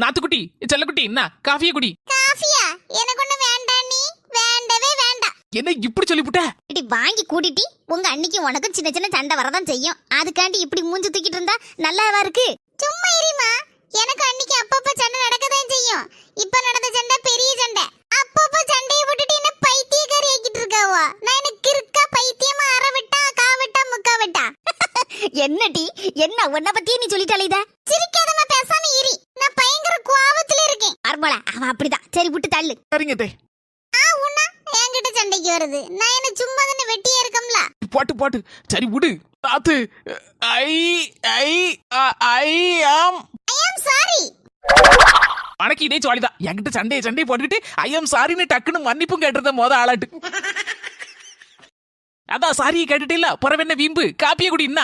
நாத்துக்குட்டி செல்லக்குட்டி என்ன? காஃபியை குடி. காஃபியா? எனக்கு ஒண்ணு வேண்டாம் நீ. வேண்டவே வேண்டாம். என்ன இப்படி சொல்லிவிட்ட இப்படி வாங்கி கூட்டிட்டி உங்க அன்னைக்கு உனக்கும் சின்ன சின்ன சண்டை வரதான் செய்யும். அதுக்காண்டி இப்படி மூஞ்சி தூக்கிட்டு இருந்தா நல்லாவா இருக்கு? சும்மா இருமா. எனக்கு அன்னைக்கு அப்பப்ப சண்டை நடக்கதான் செய்யும். இப்ப நடந்த சண்டை பெரிய சண்டை. அப்பப்ப சண்டையை விட்டுட்டு என்ன பைத்தியக்காரி ஆக்கிட்டு இருக்காவா? நான் எனக்கு கிறுக்கா பைத்தியமா அற விட்டா கா விட்டா முக்கா விட்டா என்ன டி என்ன உன்ன பத்தியே நீ சொல்லிட்டாலே இத? சிரிக்காதமா அர்மலா அவன் அப்படிதான். சரி விட்டு தள்ளு. சரிங்க தே. ஆ உன்னா என்கிட்ட சண்டைக்கு வருது. நான் என்ன சும்மா தானே வெட்டியே இருக்கம்ல? போட்டு போட்டு. சரி விடு. நாத்து ஐ ஐ ஐ ஆம். ஐ ஆம் சாரி. உனக்கு இதே ஜாலிதான் என்கிட்ட சண்டையை சண்டையை போட்டுக்கிட்டு ஐயம் சாரின்னு டக்குன்னு மன்னிப்பும் கேட்டிருந்த மொத ஆளாட்டு. அதான் சாரியை கேட்டுட்டு இல்ல புறவென்ன வீம்பு. காப்பிய குடி என்ன